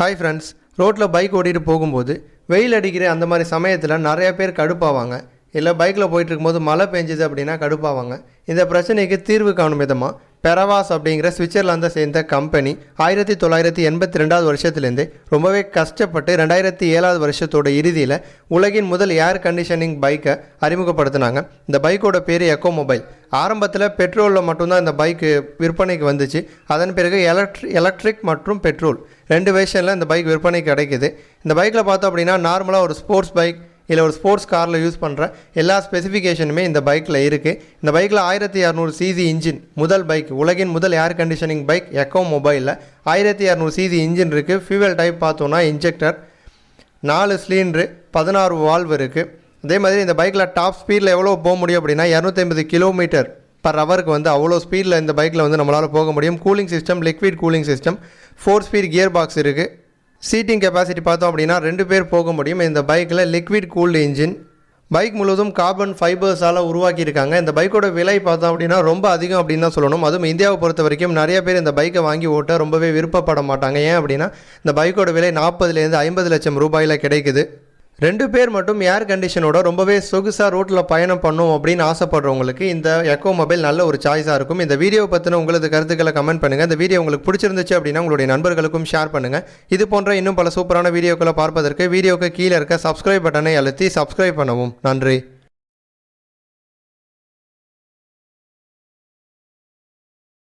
Hi friends ரோட்டில் bike ஓட்டிகிட்டு போகும்போது வெயில் அடிக்கிற அந்த மாதிரி சமயத்தில் நிறைய பேர் கடுப்பாவாங்க. இல்லை பைக்கில் போயிட்டு இருக்கும்போது மழை பெஞ்சுது அப்படின்னா கடுப்பாவாங்க. இந்த பிரச்சனைக்கு தீர்வு காணும் விதமாக பெரவாஸ் அப்படிங்கிற சுவிட்சர்லாந்தை சேர்ந்த கம்பெனி ஆயிரத்தி தொள்ளாயிரத்தி எண்பத்தி ரெண்டாவது வருஷத்துலேருந்து ரொம்பவே கஷ்டப்பட்டு ரெண்டாயிரத்தி ஏழாவது வருஷத்தோட இறுதியில் உலகின் முதல் ஏர் கண்டிஷனிங் பைக்கை அறிமுகப்படுத்தினாங்க. இந்த பைக்கோட பேர் எக்கோ மொபைல் ஆரம்பத்தில் பெட்ரோலில் மட்டும்தான் இந்த பைக்கு விற்பனைக்கு வந்துச்சு. அதன் பிறகு எலக்ட்ரி எலக்ட்ரிக் மற்றும் பெட்ரோல் ரெண்டு வேஷனில் இந்த பைக் விற்பனைக்கு கிடைக்குது. இந்த பைக்கில் பார்த்தோம் அப்படின்னா நார்மலாக ஒரு ஸ்போர்ட்ஸ் பைக் இல்லை ஒரு ஸ்போர்ட்ஸ் காரில் யூஸ் பண்ணுற எல்லா ஸ்பெசிஃபிகேஷனுமே இந்த பைக்கில் இருக்குது இந்த பைக்கில் ஆயிரத்தி இரநூறு சிசி இன்ஜின் முதல் பைக் உலகின் முதல் ஏர் கண்டிஷனிங் பைக் எக்கோ மொபைலில் ஆயிரத்தி இரநூறு சிசி இன்ஜின் இருக்குது ஃபியூவல் டைப் பார்த்தோன்னா இன்ஜெக்டர் நாலு சிலிண்ட்ரு பதினாறு வால்வ் இருக்குது அதே மாதிரி இந்த பைக்கில் டாப் ஸ்பீடில் எவ்வளோ போக முடியும் அப்படின்னா இரநூத்தி கிலோமீட்டர் பர் ஹவருக்கு வந்து அவ்வளோ ஸ்பீடில் இந்த பைக்கில் வந்து நம்மளால் போக முடியும். Cooling system liquid cooling system four speed gear box இருக்குது சீட்டிங் கெப்பாசிட்டி பார்த்தோம் அப்படின்னா ரெண்டு பேர் போக முடியும். இந்த பைக்கில் லிக்விட் கூல்டு இன்ஜின் பைக் முழுவதும் கார்பன் ஃபைபர்ஸால் உருவாக்கியிருக்காங்க. இந்த பைக்கோட விலை பார்த்தோம் அப்படின்னா ரொம்ப அதிகம் அப்படின்னு தான் சொல்லணும். அதுவும் இந்தியாவை பொறுத்த வரைக்கும் நிறைய பேர் இந்த பைக்கை வாங்கி ஓட்ட ரொம்பவே விருப்பப்பட மாட்டாங்க. ஏன் அப்படின்னா இந்த பைக்கோட விலை நாற்பதுலேருந்து ஐம்பது லட்சம் ரூபாயில் கிடைக்குது. ரெண்டு பேர் மட்டும் ஏர் கண்டிஷனோட ரொம்பவே சொகுசாக ரோட்டில் பயணம் பண்ணும் அப்படின்னு ஆசைப்படுறவங்களுக்கு இந்த எக்கோ மொபைல் நல்ல ஒரு சாய்ஸாக இருக்கும். இந்த வீடியோ பற்றின உங்களது கருத்துக்களை கமெண்ட் பண்ணுங்கள் இந்த வீடியோ உங்களுக்கு பிடிச்சிருந்துச்சு அப்படின்னா உங்களுடைய நண்பர்களுக்கும் ஷேர் பண்ணுங்கள் இது போன்ற இன்னும் பல சூப்பரான வீடியோக்களை பார்ப்பதற்கு வீடியோக்கு கீழே இருக்க சப்ஸ்கிரைப் பட்டனை அழுத்தி சப்ஸ்கிரைப் பண்ணவும். நன்றி.